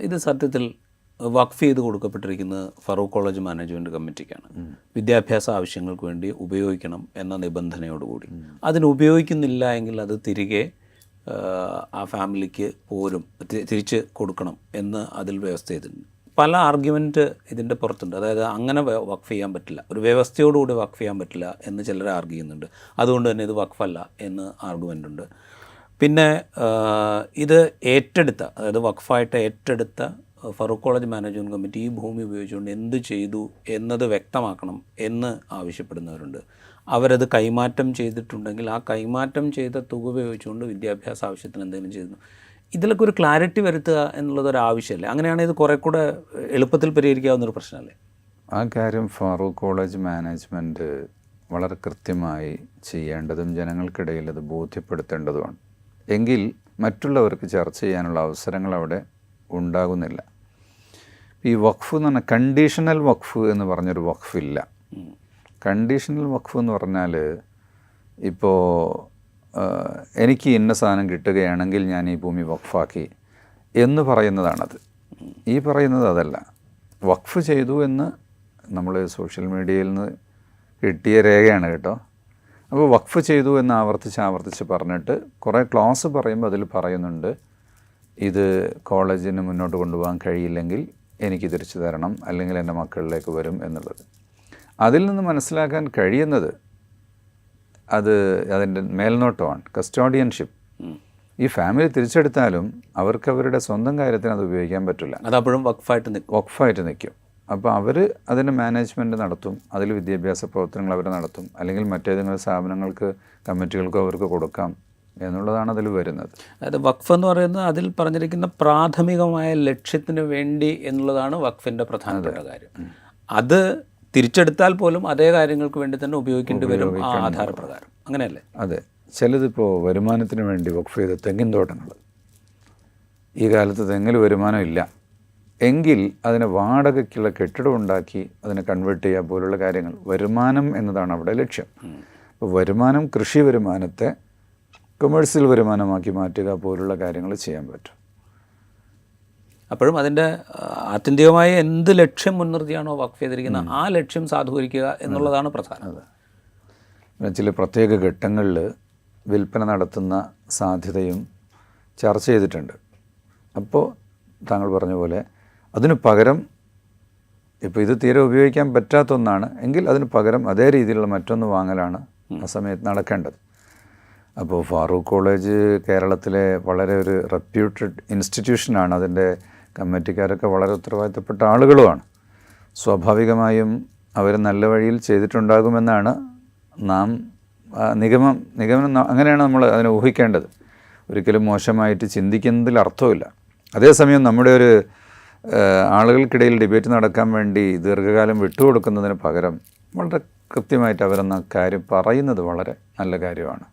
ഇത് സത്യത്തിൽ വഖഫ് ചെയ്ത് കൊടുക്കപ്പെട്ടിരിക്കുന്നത് ഫറൂഖ് കോളേജ് മാനേജ്മെന്റ് കമ്മിറ്റിക്കാണ്. വിദ്യാഭ്യാസ ആവശ്യങ്ങൾക്ക് വേണ്ടി ഉപയോഗിക്കണം എന്ന നിബന്ധനയോടുകൂടി. അതിന് ഉപയോഗിക്കുന്നില്ല എങ്കിൽ അത് തിരികെ ആ, ഫാമിലിക്ക് പോരും തിരിച്ച് കൊടുക്കണം എന്ന് അതിൽ വ്യവസ്ഥ ചെയ്തിട്ടുണ്ട്. പല ആർഗ്യുമെന്റ് ഇതിന്റെ പുറത്തുണ്ട്. അതായത് അങ്ങനെ വഖഫ് ചെയ്യാൻ പറ്റില്ല. ഒരു വ്യവസ്ഥയോടുകൂടി വഖഫ് ചെയ്യാൻ പറ്റില്ല എന്ന് ചിലർ ആർഗ്യ ചെയ്യുന്നുണ്ട് അതുകൊണ്ട് തന്നെ ഇത് വഖഫല്ല എന്ന് ആർഗ്യുമെന്റ് ഉണ്ട്. പിന്നെ ഇത് ഏറ്റെടുത്ത അതായത് വഖഫായിട്ട് ഏറ്റെടുത്ത ഫറൂഖ് കോളേജ് മാനേജ്മെന്റ് കമ്മിറ്റി ഈ ഭൂമി ഉപയോഗിച്ചുകൊണ്ട് എന്ത് ചെയ്തു എന്നത് വ്യക്തമാക്കണം എന്ന് ആവശ്യപ്പെടുന്നവരുണ്ട്. അവരത് കൈമാറ്റം ചെയ്തിട്ടുണ്ടെങ്കിൽ ആ കൈമാറ്റം ചെയ്ത തുക ഉപയോഗിച്ചുകൊണ്ട് വിദ്യാഭ്യാസ ആവശ്യത്തിന് എന്തെങ്കിലും ചെയ്തു. ഇതിലൊക്കെ ഒരു ക്ലാരിറ്റി വരുത്തുക എന്നുള്ളത് അങ്ങനെയാണെങ്കിൽ ഇത് കുറേ കൂടെ എളുപ്പത്തിൽ പരിഹരിക്കാവുന്നൊരു പ്രശ്നമല്ലേ? ആ കാര്യം ഫാറൂഖ് കോളേജ് മാനേജ്മെന്റ് വളരെ കൃത്യമായി ചെയ്യേണ്ടതും ജനങ്ങൾക്കിടയിൽ അത് ബോധ്യപ്പെടുത്തേണ്ടതുമാണ്. എങ്കിൽ മറ്റുള്ളവർക്ക് ചർച്ച ചെയ്യാനുള്ള അവസരങ്ങൾ അവിടെ ഉണ്ടാകുന്നില്ല. ഈ വഖഫ് എന്ന് പറഞ്ഞാൽ കണ്ടീഷണൽ വഖഫ് എന്ന് പറഞ്ഞൊരു വഖഫില്ല. കണ്ടീഷണൽ വഖഫ് എന്ന് പറഞ്ഞാൽ ഇപ്പോൾ എനിക്ക് ഇന്ന സാധനം കിട്ടുകയാണെങ്കിൽ ഞാൻ ഈ ഭൂമി വഖഫാക്കി എന്ന് പറയുന്നതാണത്. ഈ പറയുന്നത് അതല്ല. വഖഫ് ചെയ്തു എന്ന് നമ്മൾ സോഷ്യൽ മീഡിയയിൽ നിന്ന് കിട്ടിയ രേഖയാണ് കേട്ടോ. അപ്പോൾ വഖഫ് ചെയ്തു എന്ന് ആവർത്തിച്ച് ആവർത്തിച്ച് പറഞ്ഞിട്ട് കുറേ ക്ലാസ് പറയുമ്പോൾ അതിൽ പറയുന്നുണ്ട് ഇത് കോളേജിന് മുന്നോട്ട് കൊണ്ടുപോകാൻ കഴിയില്ലെങ്കിൽ എനിക്ക് തിരിച്ചു തരണം അല്ലെങ്കിൽ എന്റെ മക്കളിലേക്ക് വരും എന്നുള്ളത്. അതിൽ നിന്ന് മനസ്സിലാക്കാൻ കഴിയുന്നത് അത് അതിന്റെ മേൽനോട്ടമാണ് കസ്റ്റോഡിയൻഷിപ്പ്. ഈ ഫാമിലി തിരിച്ചെടുത്താലും അവർക്ക് അവരുടെ സ്വന്തം കാര്യത്തിന് അത് ഉപയോഗിക്കാൻ പറ്റില്ല. അതപ്പോഴും വഖഫായിട്ട് നിൽക്കും. വഖഫായിട്ട് നിൽക്കും. അപ്പോൾ അവർ അതിന്റെ മാനേജ്മെന്റ് നടത്തും. അതിൽ വിദ്യാഭ്യാസ പ്രവർത്തനങ്ങൾ അവർ നടത്തും. അല്ലെങ്കിൽ മറ്റേതെങ്കിലും സ്ഥാപനങ്ങൾക്ക് കമ്മിറ്റികൾക്കോ അവർക്ക് കൊടുക്കാം എന്നുള്ളതാണ് അതിൽ വരുന്നത്. അതായത് വഖഫ് എന്ന് പറയുന്നത് അതിൽ പറഞ്ഞിരിക്കുന്ന പ്രാഥമികമായ ലക്ഷ്യത്തിന് വേണ്ടി എന്നുള്ളതാണ് വഖഫിന്റെ പ്രധാനപ്പെട്ട കാര്യം. അത് തിരിച്ചെടുത്താൽ പോലും അതേ കാര്യങ്ങൾക്ക് വേണ്ടി തന്നെ ഉപയോഗിക്കേണ്ടി വരും. ആധാരപ്രകാരം. അങ്ങനെയല്ലേ? അതെ. ചിലതിപ്പോൾ വരുമാനത്തിന് വേണ്ടി വഖഫ് ചെയ്ത തെങ്ങിൻ തോട്ടങ്ങൾ. ഈ കാലത്ത് തെങ്ങിൽ വരുമാനം ഇല്ല. എങ്കിൽ അതിന് വാടകയ്ക്കുള്ള കെട്ടിടം ഉണ്ടാക്കി അതിനെ കൺവേർട്ട് ചെയ്യുക പോലുള്ള കാര്യങ്ങൾ. വരുമാനം എന്നതാണ് അവിടെ ലക്ഷ്യം. അപ്പോൾ വരുമാനം കൃഷി വരുമാനത്തെ കൊമേഴ്സ്യൽ വരുമാനമാക്കി മാറ്റുക പോലുള്ള കാര്യങ്ങൾ ചെയ്യാൻ പറ്റും. അപ്പോഴും അതിന്റെ ആത്യന്തികമായ എന്ത് ലക്ഷ്യം മുൻനിർത്തിയാണോ വഖഫ് ചെയ്തിരിക്കുന്നത് ആ ലക്ഷ്യം സാധൂകരിക്കുക എന്നുള്ളതാണ് പ്രധാനം. പിന്നെ ചില പ്രത്യേക ഘട്ടങ്ങളിൽ വിൽപ്പന നടത്തുന്ന സാധ്യതയും ചർച്ച ചെയ്തിട്ടുണ്ട്. അപ്പോൾ താങ്കൾ പറഞ്ഞ പോലെ അതിന് പകരം ഇപ്പോൾ ഇത് തീരെ ഉപയോഗിക്കാൻ പറ്റാത്ത ഒന്നാണ് എങ്കിൽ അതിന് പകരം അതേ രീതിയിലുള്ള മറ്റൊന്ന് വാങ്ങലാണ് ആ സമയത്ത് നടക്കേണ്ടത്. അപ്പോൾ ഫാറൂഖ് കോളേജ് കേരളത്തിലെ വളരെ ഒരു റെപ്യൂട്ടഡ് ഇൻസ്റ്റിറ്റ്യൂഷനാണ് അതിന്റെ കമ്മിറ്റിക്കാരൊക്കെ വളരെ ഉത്തരവാദിത്തപ്പെട്ട ആളുകളുമാണ്. സ്വാഭാവികമായും അവർ നല്ല വഴിയിൽ ചെയ്തിട്ടുണ്ടാകുമെന്നാണ് നാം നിഗമം നിഗമനം അങ്ങനെയാണ് നമ്മൾ അതിനെ ഊഹിക്കേണ്ടത്. ഒരിക്കലും മോശമായിട്ട് ചിന്തിക്കുന്നതിൽ അർത്ഥമില്ല. അതേസമയം നമ്മുടെ ഒരു ആളുകൾക്കിടയിൽ ഡിബേറ്റ് നടക്കാൻ വേണ്ടി ദീർഘകാലം വിട്ടുകൊടുക്കുന്നതിന് പകരം വളരെ കൃത്യമായിട്ട് അവരെന്ന കാര്യം പറയുന്നത് വളരെ നല്ല കാര്യമാണ്.